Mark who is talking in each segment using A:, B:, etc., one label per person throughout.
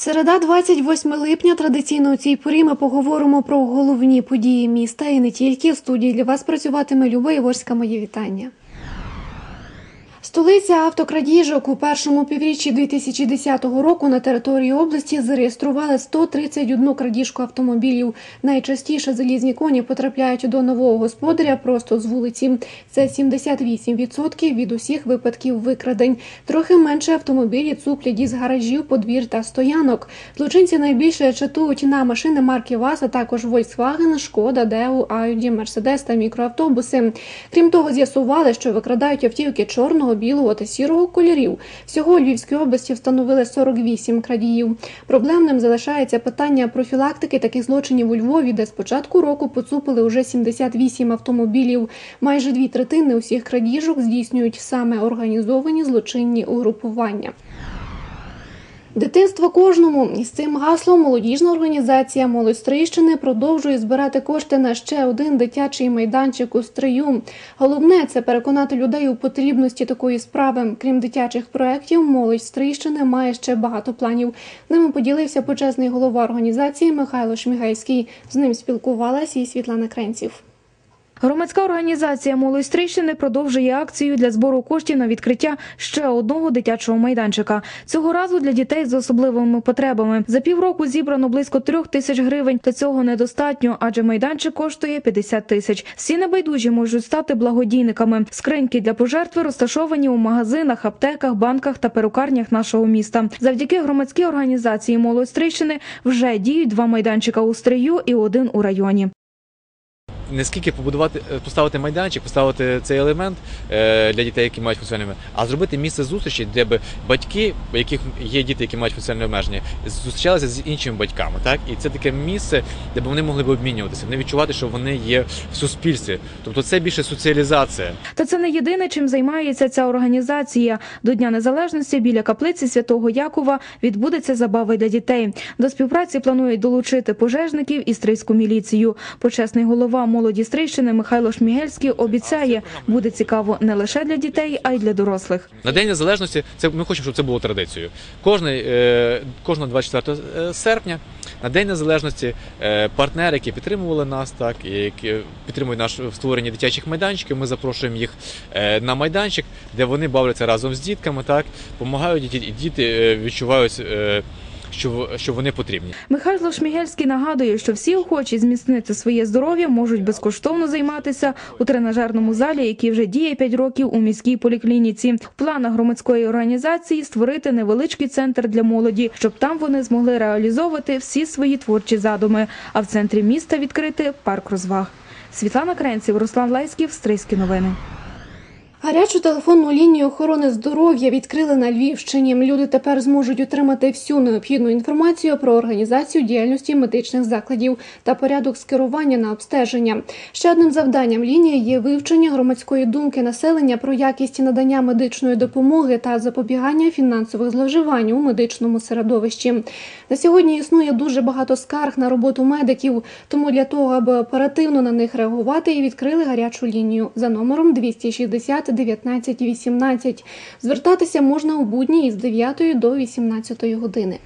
A: Середа, 28 липня. Традиційно у цій порі ми поговоримо про головні події міста і не тільки. В студії для вас працюватиме Люба Єворська. Моє вітання. Столиця автокрадіжок у першому півріччі 2010 року на території області зареєстрували 131 крадіжку автомобілів. Найчастіше залізні коні потрапляють до нового господаря просто з вулиці. Це 78% від усіх випадків викрадень. Трохи менше автомобілі цуплять із гаражів, подвір та стоянок. Злочинці найбільше чатують на машини марки ВАЗ, а також Volkswagen, Шкода, Деу, Audi, Мерседес та мікроавтобуси. Крім того, з'ясували, що викрадають автівки чорного білого та сірого кольорів. Всього у Львівській області встановили 48 крадіїв. Проблемним залишається питання профілактики таких злочинів у Львові, де з початку року поцупили уже 78 автомобілів. Майже дві третини усіх крадіжок здійснюють саме організовані злочинні угрупування. Дитинство кожному із цим гаслом молодіжна організація Молодь Стрийщини продовжує збирати кошти на ще один дитячий майданчик у стрию. Головне це переконати людей у потрібності такої справи. Крім дитячих проєктів, молодь Стрийщини має ще багато планів. Ними поділився почесний голова організації Михайло Шмігайський. З ним спілкувалася і Світлана Кренців.
B: Громадська організація «Молодь Стрийщини» продовжує акцію для збору коштів на відкриття ще одного дитячого майданчика. Цього разу для дітей з особливими потребами. За півроку зібрано близько трьох тисяч гривень. Та цього недостатньо, адже майданчик коштує 50 тисяч. Всі небайдужі можуть стати благодійниками. Скриньки для пожертви розташовані у магазинах, аптеках, банках та перукарнях нашого міста. Завдяки громадській організації «Молодь Стрийщини» вже діють два майданчика у Стрию і один у районі.
C: Не скільки побудувати, е, поставити майданчик, поставити цей елемент е, для дітей, які мають функціональне обмеження, а зробити місце зустрічі, де б батьки, у яких є діти, які мають функціональне обмеження, зустрічалися з іншими батьками. Так? І це таке місце, де б вони могли б обмінюватися, вони відчувати, що вони є в суспільстві. Тобто це більше соціалізація.
B: Та це не єдине, чим займається ця організація. До Дня Незалежності біля каплиці Святого Якова відбудеться забава для дітей. До співпраці планують долучити пожежників і стрийську міліцію. Почесний голова молоді Стрийщини Михайло Шмігельський обіцяє, буде цікаво не лише для дітей, а й для дорослих.
C: На День Незалежності це ми хочемо, щоб це було традицією. Кожний, е, кожного 24 серпня на День Незалежності е, партнери, які підтримували нас, так і які підтримують наш в створенні дитячих майданчиків. Ми запрошуємо їх е, на майданчик, де вони бавляться разом з дітками, так допомагають і діти е, відчувають. Що, що вони потрібні.
B: Михайло Шмігельський нагадує, що всі охочі зміцнити своє здоров'я можуть безкоштовно займатися у тренажерному залі, який вже діє 5 років у міській поліклініці. В планах громадської організації створити невеличкий центр для молоді, щоб там вони змогли реалізовувати всі свої творчі задуми. А в центрі міста відкрити парк розваг. Світлана Кренців, Руслан Лайськів, Стрийські новини.
A: Гарячу телефонну лінію охорони здоров'я відкрили на Львівщині. Люди тепер зможуть отримати всю необхідну інформацію про організацію діяльності медичних закладів та порядок скерування на обстеження. Ще одним завданням лінії є вивчення громадської думки населення про якість надання медичної допомоги та запобігання фінансових зловживань у медичному середовищі. На сьогодні існує дуже багато скарг на роботу медиків, тому для того, аби оперативно на них реагувати, і відкрили гарячу лінію за номером 260 19 18. Звертатися можна у будні із 9 до 18 години.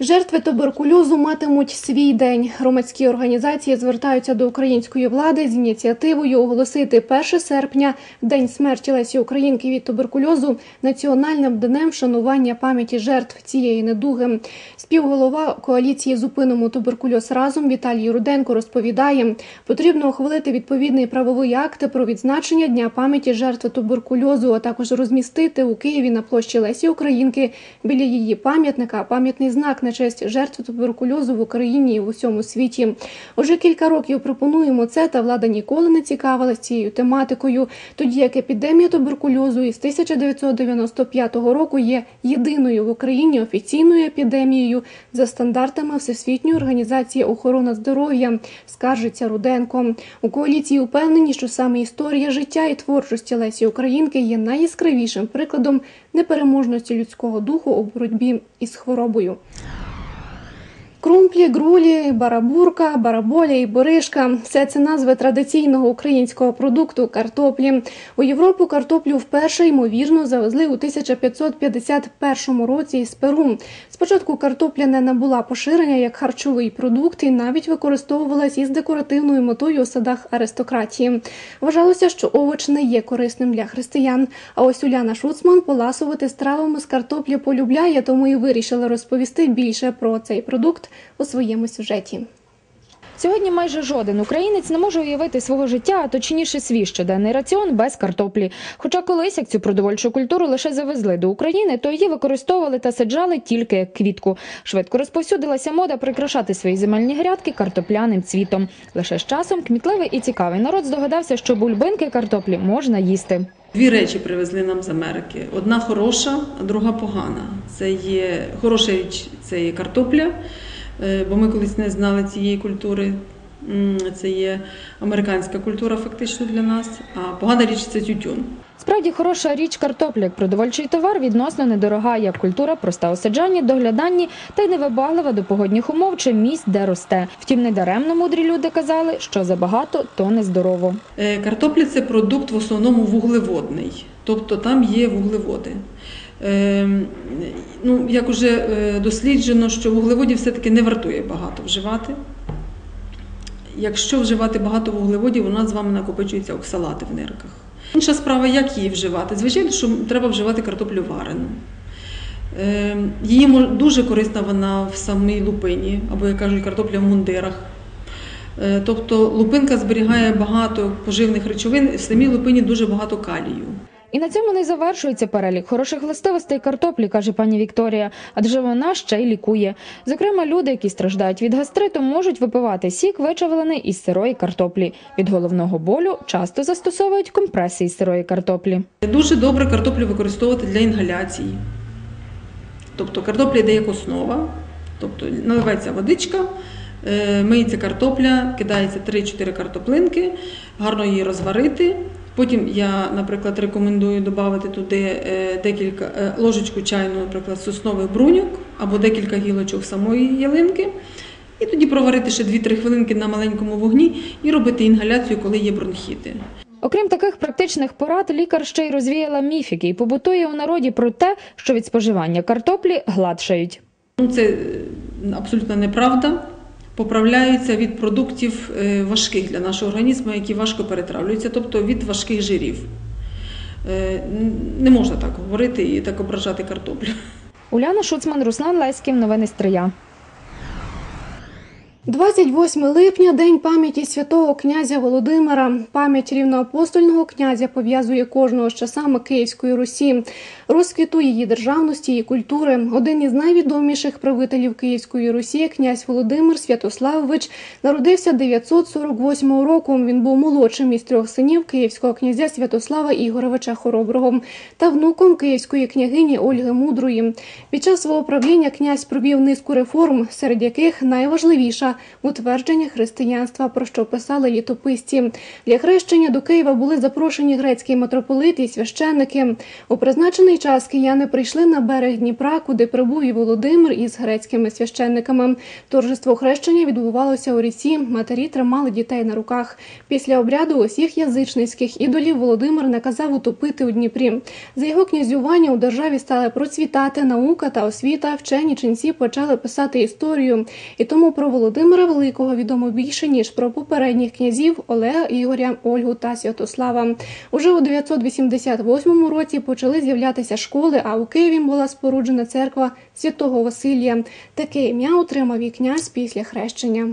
A: Жертви туберкульозу матимуть свій день. Громадські організації звертаються до української влади з ініціативою оголосити 1 серпня День смерті Лесі Українки від туберкульозу національним днем вшанування пам'яті жертв цієї недуги. Співголова коаліції Зупинимо туберкульоз разом Віталій Руденко розповідає, потрібно ухвалити відповідний правовий акт про відзначення дня пам'яті жертв туберкульозу, а також розмістити у Києві на площі Лесі Українки біля її пам'ятника пам'ятний знак на честь жертв туберкульозу в Україні і в усьому світі. Уже кілька років пропонуємо це, та влада ніколи не цікавилась цією тематикою. Тоді як епідемія туберкульозу із 1995 року є єдиною в Україні офіційною епідемією за стандартами Всесвітньої організації охорони здоров'я, скаржиться Руденко. У коаліції упевнені, що саме історія життя і творчості Лесі Українки є найяскравішим прикладом непереможності людського духу у боротьбі із хворобою. Крумплі, грулі, барабурка, бараболя і боришка – все це назви традиційного українського продукту картоплі. У Європу картоплю вперше, ймовірно, завезли у 1551 році із Перу. Спочатку картопля не набула поширення як харчовий продукт і навіть використовувалась із декоративною метою у садах аристократії. Вважалося, що овоч не є корисним для християн. А ось Уляна Шуцман поласувати стравами з картоплі полюбляє, тому і вирішила розповісти більше про цей продукт у своєму сюжеті.
D: Сьогодні майже жоден українець не може уявити свого життя, а точніше свій щоденний раціон без картоплі. Хоча колись як цю продовольчу культуру лише завезли до України, то її використовували та саджали тільки як квітку. Швидко розповсюдилася мода прикрашати свої земельні грядки картопляним цвітом. Лише з часом кмітливий і цікавий народ здогадався, що бульбинки картоплі можна їсти.
E: Дві речі привезли нам з Америки: одна хороша, а друга погана. Це є хороша річ, це є картопля, бо ми колись не знали цієї культури. Це є американська культура, фактично для нас. А погана річ це тютюн.
D: Справді хороша річ картопля як продовольчий товар відносно недорога, як культура, проста у саджанні, догляданні та й невибаглива до погодних умов чи місць, де росте. Втім, недаремно мудрі люди казали, що забагато то нездорово.
E: Е, Картопля це продукт в основному вуглеводний, тобто там є вуглеводи. Е, Ну, як уже е, досліджено, що вуглеводів все-таки не вартує багато вживати. Якщо вживати багато вуглеводів, у нас з вами накопичуються оксалати в нирках. Інша справа, як її вживати? Звичайно, що треба вживати картоплю варену. Е, Її дуже корисна вона в самій лупині, або як кажуть, картопля в мундирах. Е, Тобто лупинка зберігає багато поживних речовин, в самій лупині дуже багато калію.
D: І на цьому не завершується перелік хороших властивостей картоплі, каже пані Вікторія, адже вона ще й лікує. Зокрема, люди, які страждають від гастриту, можуть випивати сік, вичавлений із сирої картоплі. Від головного болю часто застосовують компреси із сирої картоплі.
E: Дуже добре картоплю використовувати для інгаляції. Тобто картопля йде як основа, тобто наливається водичка, е, миється картопля, кидається 3-4 картоплинки, гарно її розварити. Потім я, наприклад, рекомендую додати туди е, декілька е, ложечку чайну, наприклад, соснових бруньок або декілька гілочок самої ялинки. І тоді проварити ще 2-3 хвилинки на маленькому вогні і робити інгаляцію, коли є бронхіти.
D: Окрім таких практичних порад, лікар ще й розвіяла міф, який побутує у народі про те, що від споживання картоплі гладшають.
E: Ну, це е, абсолютно неправда. Поправляються від продуктів е, важких для нашого організму, які важко перетравлюються, тобто від важких жирів. Е, Не можна так говорити і так ображати картоплю.
D: Уляна Шуцман, Руслан Леськів. Новини Стрия.
A: 28 липня – День пам'яті святого князя Володимира. Пам'ять рівноапостольного князя пов'язує кожного з часами Київської Русі, розквіту її державності і культури. Один із найвідоміших правителів Київської Русі, князь Володимир Святославович, народився 948 року. Він був молодшим із трьох синів київського князя Святослава Ігоровича Хороброго та внуком київської княгині Ольги Мудрої. Під час свого правління князь провів низку реформ, серед яких найважливіша утвердження християнства, про що писали літописці. Для хрещення до Києва були запрошені грецький митрополит і священники. У призначений час кияни прийшли на берег Дніпра, куди прибув і Володимир із грецькими священниками. Торжество хрещення відбувалося у ріці. Матері тримали дітей на руках. Після обряду усіх язичницьких ідолів Володимир наказав утопити у Дніпрі. За його князювання у державі стали процвітати наука та освіта. Вчені ченці почали писати історію. І тому про Володимира Великого відомо більше ніж про попередніх князів Олега, Ігоря, Ольгу та Святослава. Уже у 988 році почали з'являтися школи, а у Києві була споруджена церква святого Василія. Таке ім'я отримав і князь після хрещення.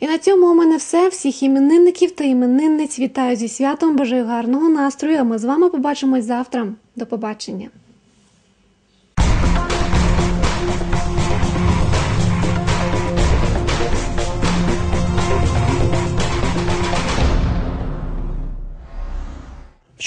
A: І на цьому у мене все. Всіх іменинників та іменинниць вітаю зі святом. Бажаю гарного настрою. А ми з вами побачимось завтра. До побачення.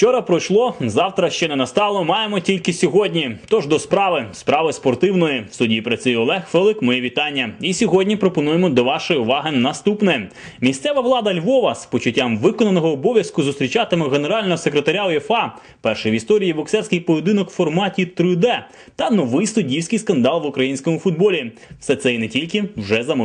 F: Вчора пройшло, завтра ще не настало. Маємо тільки сьогодні. Тож до справи, справи спортивної. В суді працює Олег Фелик. Мої вітання. І сьогодні пропонуємо до вашої уваги наступне: місцева влада Львова з почуттям виконаного обов'язку зустрічатиме генерального секретаря УЄФА. Перший в історії боксерський поєдинок в форматі 3D та новий суддівський скандал в українському футболі. Все це і не тільки вже за.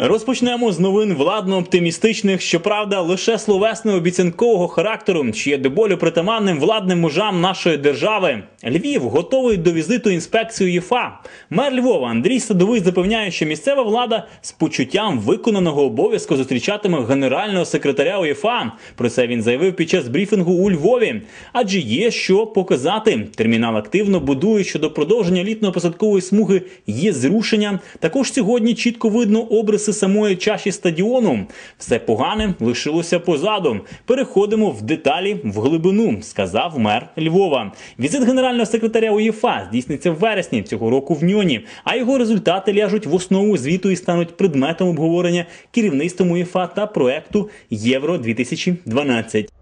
F: Розпочнемо з новин владно-оптимістичних, щоправда, лише словесно-обіцянкового характеру, що є до болю притаманним владним мужам нашої держави. Львів готовий до візиту інспекції ЄФА. Мер Львова Андрій Садовий запевняє, що місцева влада з почуттям виконаного обов'язку зустрічатиме генерального секретаря УЄФА. Про це він заявив під час брифінгу у Львові. Адже є що показати. Термінал активно будує щодо продовження літньо-посадкової смуги. Є зрушення. Також сьогодні чітко видно обриси самої чаші стадіону. Все погане лишилося позаду. Переходимо в деталі в глибину, сказав мер Львова. Візит генерального секретаря УЄФА здійсниться в вересні цього року в Ньоні, а його результати ляжуть в основу звіту і стануть предметом обговорення керівництвом УЄФА та проекту Євро 2012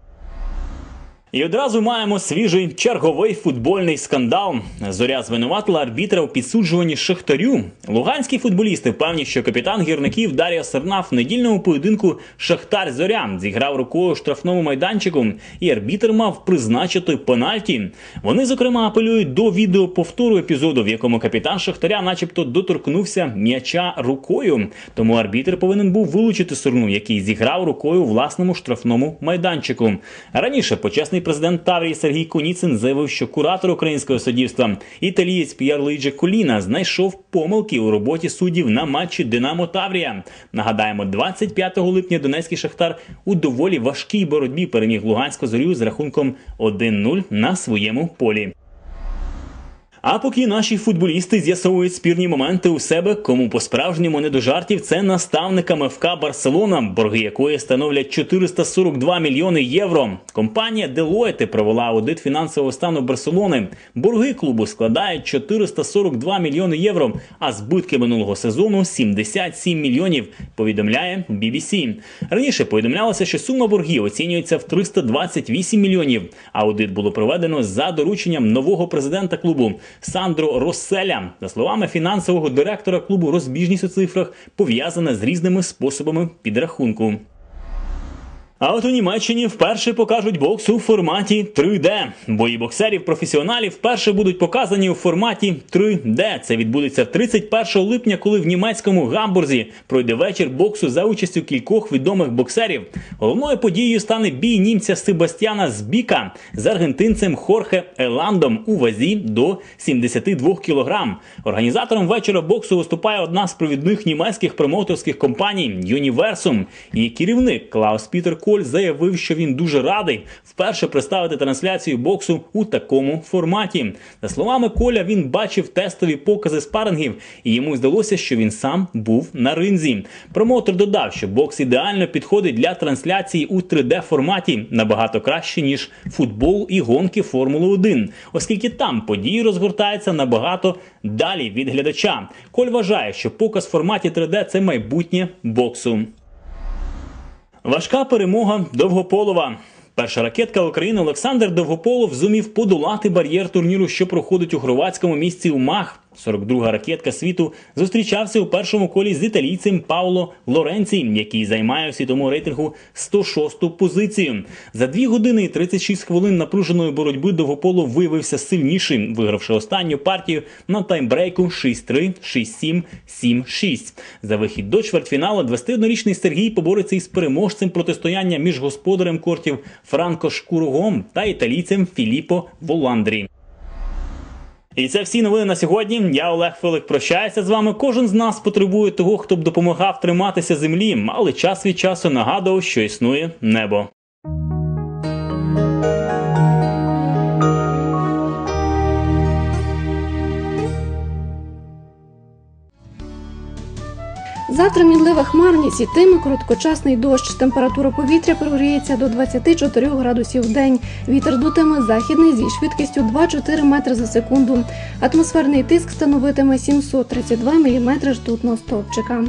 F: і одразу маємо свіжий черговий футбольний скандал. Зоря звинуватила арбітра у підсуджуванні Шахтарю. Луганські футболісти впевнені, що капітан гірників Дар'я Серна в недільному поєдинку Шахтар Зоря зіграв рукою штрафному майданчику, і арбітр мав призначити пенальті. Вони, зокрема, апелюють до відеоповтору епізоду, в якому капітан Шахтаря, начебто, доторкнувся м'яча рукою. Тому арбітр повинен був вилучити Серну, який зіграв рукою власному штрафному майданчику. Раніше почесний президент Таврії Сергій Куніцин заявив, що куратор українського суддівства італієць П'єр Луїджі Куліна знайшов помилки у роботі суддів на матчі Динамо Таврія. Нагадаємо, 25 липня Донецький шахтар у доволі важкій боротьбі переміг Луганську зорю з рахунком 1-0 на своєму полі. А поки наші футболісти з'ясовують спірні моменти у себе, кому по-справжньому не до жартів, це наставникам ФК Барселона, борги якої становлять 442 мільйони євро. Компанія Deloitte провела аудит фінансового стану Барселони. Борги клубу складають 442 мільйони євро, а збитки минулого сезону 77 мільйонів. Повідомляє BBC. Раніше повідомлялося, що сума боргів оцінюється в 328 мільйонів. Аудит було проведено за дорученням нового президента клубу. Сандро Росселя. За словами фінансового директора клубу, розбіжність у цифрах пов'язана з різними способами підрахунку. А от у Німеччині вперше покажуть бокс у форматі 3D. Бої боксерів-професіоналів вперше будуть показані у форматі 3D. Це відбудеться 31 липня, коли в німецькому гамбурзі пройде вечір боксу за участю кількох відомих боксерів. Головною подією стане бій німця Себастьяна Збіка з аргентинцем Хорхе Еландом у вазі до 72 кг. Організатором вечора боксу виступає одна з провідних німецьких промоутерських компаній Юніверсум. Її керівник Клаус Пітер Коль заявив, що він дуже радий вперше представити трансляцію боксу у такому форматі. За словами Коля, він бачив тестові покази спарингів, і йому здалося, що він сам був на ринзі. Промоутер додав, що бокс ідеально підходить для трансляції у 3D форматі набагато краще ніж футбол і гонки Формули 1, оскільки там події розгортаються набагато далі від глядача. Коль вважає, що показ в форматі 3D – це майбутнє боксу. Важка перемога Довгополова. Перша ракетка України Олександр Довгополов зумів подолати бар'єр турніру, що проходить у хорватському місці Умах. 42-га ракетка світу зустрічався у першому колі з італійцем Пауло Лоренці, який займає у світовому рейтингу 106-ту позицію. За 2 години і 36 хвилин напруженої боротьби Довгополов виявився сильнішим, вигравши останню партію на таймбрейку 6-3, 6-7, 7-6. За вихід до чвертьфіналу 21-річний Сергій побореться із переможцем протистояння між господарем кортів Франко Шкурогом та італійцем Філіппо Воландрі. І це всі новини на сьогодні. Я Олег Филик прощаюся з вами. Кожен з нас потребує того, хто б допомагав триматися землі, але час від часу нагадував, що існує небо.
A: Завтра мінлива хмарність і тими короткочасний дощ. Температура повітря прогріється до 24 градусів в день. Вітер дутиме західний зі швидкістю 2-4 метри за секунду. Атмосферний тиск становитиме 732 мм ртутного стовпчика.